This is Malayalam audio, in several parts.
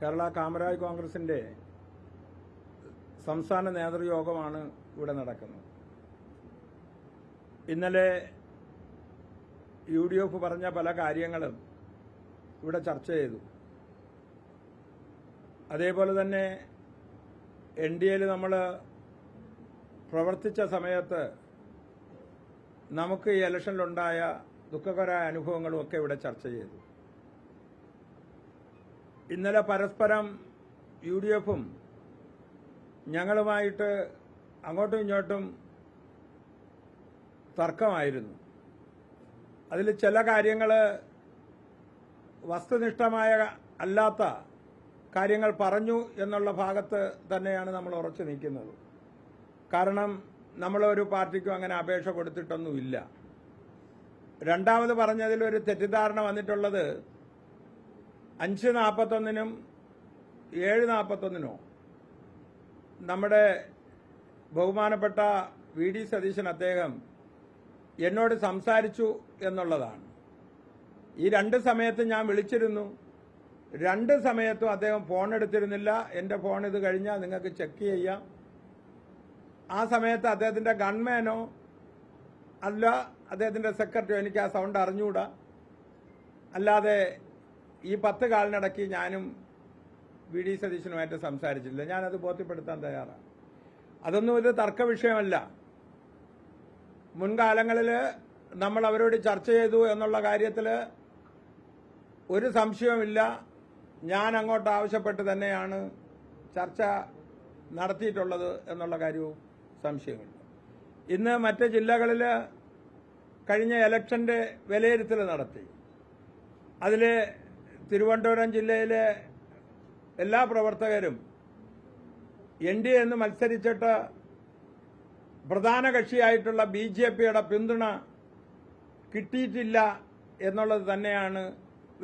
കേരള കാമരാജ് കോൺഗ്രസിന്റെ സംസ്ഥാന നേതൃയോഗമാണ് ഇവിടെ നടക്കുന്നത്. ഇന്നലെ യു ഡി എഫ് പറഞ്ഞ പല കാര്യങ്ങളും ഇവിടെ ചർച്ച ചെയ്തു. അതേപോലെ തന്നെ എൻ ഡി എയിൽ നമ്മൾ പ്രവർത്തിച്ച സമയത്ത് നമുക്ക് ഈ ഇലക്ഷനിലുണ്ടായ ദുഃഖകരമായ അനുഭവങ്ങളും ഒക്കെ ഇവിടെ ചർച്ച ചെയ്തു. ഇന്നലെ പരസ്പരം യു ഡി എഫും ഞങ്ങളുമായിട്ട് അങ്ങോട്ടും ഇങ്ങോട്ടും തർക്കമായിരുന്നു. അതിൽ ചില കാര്യങ്ങൾ വസ്തുനിഷ്ഠമായ അല്ലാത്ത കാര്യങ്ങൾ പറഞ്ഞു എന്നുള്ള ഭാഗത്ത് തന്നെയാണ് നമ്മൾ ഉറച്ചു നിൽക്കുന്നത്. കാരണം നമ്മളൊരു പാർട്ടിക്കും അങ്ങനെ അപേക്ഷ കൊടുത്തിട്ടൊന്നുമില്ല. രണ്ടാമത് പറഞ്ഞതിൽ ഒരു തെറ്റിദ്ധാരണ വന്നിട്ടുള്ളത് അഞ്ച് നാൽപ്പത്തൊന്നിനും ഏഴ് നാൽപ്പത്തൊന്നിനോ നമ്മുടെ ബഹുമാനപ്പെട്ട വി ഡി സതീശൻ അദ്ദേഹം എന്നോട് സംസാരിച്ചു എന്നുള്ളതാണ്. ഈ രണ്ട് സമയത്തും ഞാൻ വിളിച്ചിരുന്നു. രണ്ട് സമയത്തും അദ്ദേഹം ഫോൺ എടുത്തിരുന്നില്ല. എന്റെ ഫോൺ ഇത് കഴിഞ്ഞാൽ നിങ്ങൾക്ക് ചെക്ക് ചെയ്യാം. ആ സമയത്ത് അദ്ദേഹത്തിന്റെ ഗൺമാനോ അല്ല അദ്ദേഹത്തിന്റെ സെക്രട്ടറിയോ എനിക്ക് ആ സൗണ്ട് അറിഞ്ഞുകൂടാ അല്ലാതെ ഈ പത്ത് കാലിനിടയ്ക്ക് ഞാനും വി ഡി സതീശനുമായിട്ട് സംസാരിച്ചില്ല ഞാനത് ബോധ്യപ്പെടുത്താൻ തയ്യാറാണ്. അതൊന്നും ഒരു തർക്ക വിഷയമല്ല. മുൻകാലങ്ങളിൽ നമ്മൾ അവരോട് ചർച്ച ചെയ്തു എന്നുള്ള കാര്യത്തിൽ ഒരു സംശയവുമില്ല. ഞാൻ അങ്ങോട്ട് ആവശ്യപ്പെട്ട് തന്നെയാണ് ചർച്ച നടത്തിയിട്ടുള്ളത് എന്നുള്ള കാര്യവും സംശയമില്ല ഇന്ന് മറ്റ് ജില്ലകളിൽ കഴിഞ്ഞ ഇലക്ഷന്റെ വിലയിരുത്തൽ നടത്തി. അതിൽ തിരുവനന്തപുരം ജില്ലയിലെ എല്ലാ പ്രവർത്തകരും എൻ ഡി എന്ന് മത്സരിച്ചിട്ട് പ്രധാന കക്ഷിയായിട്ടുള്ള ബി ജെ പിയുടെ പിന്തുണ കിട്ടിയിട്ടില്ല എന്നുള്ളത് തന്നെയാണ്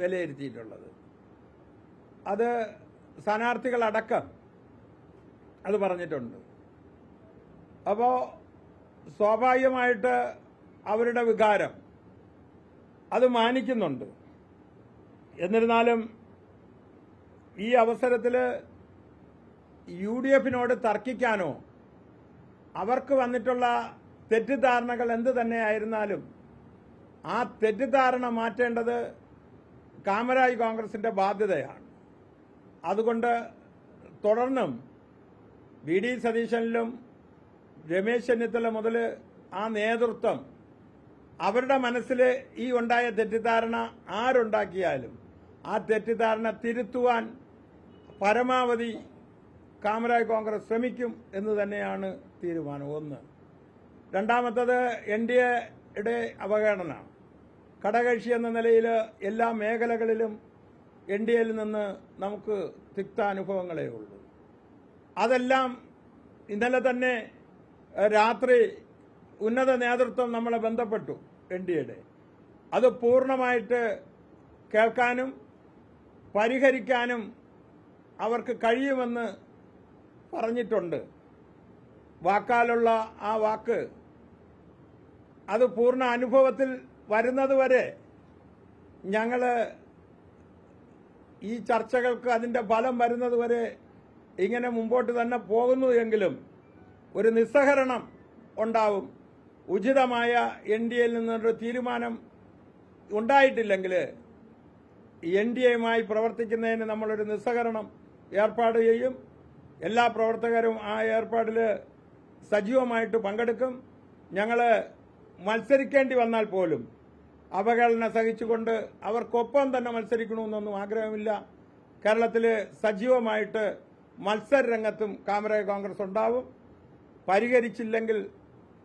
വിലയിരുത്തിയിട്ടുള്ളത്. അത് സ്ഥാനാർത്ഥികളടക്കം അത് പറഞ്ഞിട്ടുണ്ട്. അപ്പോൾ സ്വാഭാവികമായിട്ട് അവരുടെ വികാരം അത് മാനിക്കുന്നുണ്ട്. എന്നിരുന്നാലും ഈ അവസരത്തിൽ യു ഡി എഫിനോട് തർക്കിക്കാനോ അവർക്ക് വന്നിട്ടുള്ള തെറ്റിദ്ധാരണകൾ എന്ത് തന്നെയായിരുന്നാലും ആ തെറ്റിദ്ധാരണ മാറ്റേണ്ടത് കാമരാജ് കോൺഗ്രസിന്റെ ബാധ്യതയാണ്. അതുകൊണ്ട് തുടർന്നും വി ഡി സതീശനിലും രമേശ് ചെന്നിത്തല മുതൽ ആ നേതൃത്വം അവരുടെ മനസ്സിൽ ഈ ഉണ്ടായ തെറ്റിദ്ധാരണ ആരുണ്ടാക്കിയാലും ആ തെറ്റിദ്ധാരണ തിരുത്തുവാൻ പരമാവധി കാമരാജ് കോൺഗ്രസ് ശ്രമിക്കും എന്ന് തന്നെയാണ് തീരുമാനം ഒന്ന്. രണ്ടാമത്തത് എൻ ഡി എയുടെ അവഗണന ഘടകകക്ഷി എന്ന നിലയിൽ എല്ലാ മേഖലകളിലും എൻ ഡി എയിൽ നിന്ന് നമുക്ക് തിക്താനുഭവങ്ങളേ ഉള്ളൂ. അതെല്ലാം ഇന്നലെ തന്നെ രാത്രി ഉന്നത നേതൃത്വം നമ്മളെ ബന്ധപ്പെട്ടു എൻ ഡി എയുടെ. അത് പൂർണമായിട്ട് കേൾക്കാനും പരിഹരിക്കാനും അവർക്ക് കഴിയുമെന്ന് പറഞ്ഞിട്ടുണ്ട്. വാക്കാലുള്ള ആ വാക്ക് അത് പൂർണ അനുഭവത്തിൽ വരുന്നതുവരെ ഞങ്ങൾ ഈ ചർച്ചകൾക്ക് അതിന്റെ ഫലം വരുന്നതുവരെ ഇങ്ങനെ മുമ്പോട്ട് തന്നെ പോകുന്നു എങ്കിലും ഒരു നിസ്സഹരണം ഉണ്ടാവും. ഉചിതമായ എൻ ഡി എയിൽ നിന്നൊരു തീരുമാനം ഉണ്ടായിട്ടില്ലെങ്കിൽ എൻ ഡി എയുമായി പ്രവർത്തിക്കുന്നതിന് നമ്മളൊരു നിസ്സഹകരണം ഏർപ്പാട് ചെയ്യും. എല്ലാ പ്രവർത്തകരും ആ ഏർപ്പാടിൽ സജീവമായിട്ട് പങ്കെടുക്കും. ഞങ്ങൾ മത്സരിക്കേണ്ടി വന്നാൽ പോലും അവഗണന സഹിച്ചുകൊണ്ട് അവർക്കൊപ്പം തന്നെ മത്സരിക്കണമെന്നൊന്നും ആഗ്രഹമില്ല. കേരളത്തിൽ സജീവമായിട്ട് മത്സര രംഗത്തും കാമരാജ് കോൺഗ്രസ് ഉണ്ടാവും. പരിഹരിച്ചില്ലെങ്കിൽ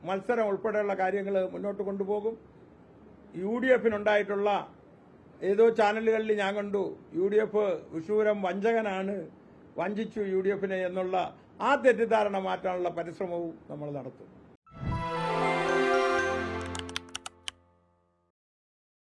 മത്സരം ഉൾപ്പെടെയുള്ള കാര്യങ്ങൾ മുന്നോട്ട് കൊണ്ടുപോകും. യു ഡി എഫിനുണ്ടായിട്ടുള്ള ഏതോ ചാനലുകളിൽ ഞാൻ കണ്ടു. യു ഡി എഫ് വിഷൂരം വഞ്ചകനാണ്. വഞ്ചിച്ചു യു ഡി എഫിനെ എന്നുള്ള ആ തെറ്റിദ്ധാരണ മാറ്റാനുള്ള പരിശ്രമവും നമ്മൾ നടത്തും.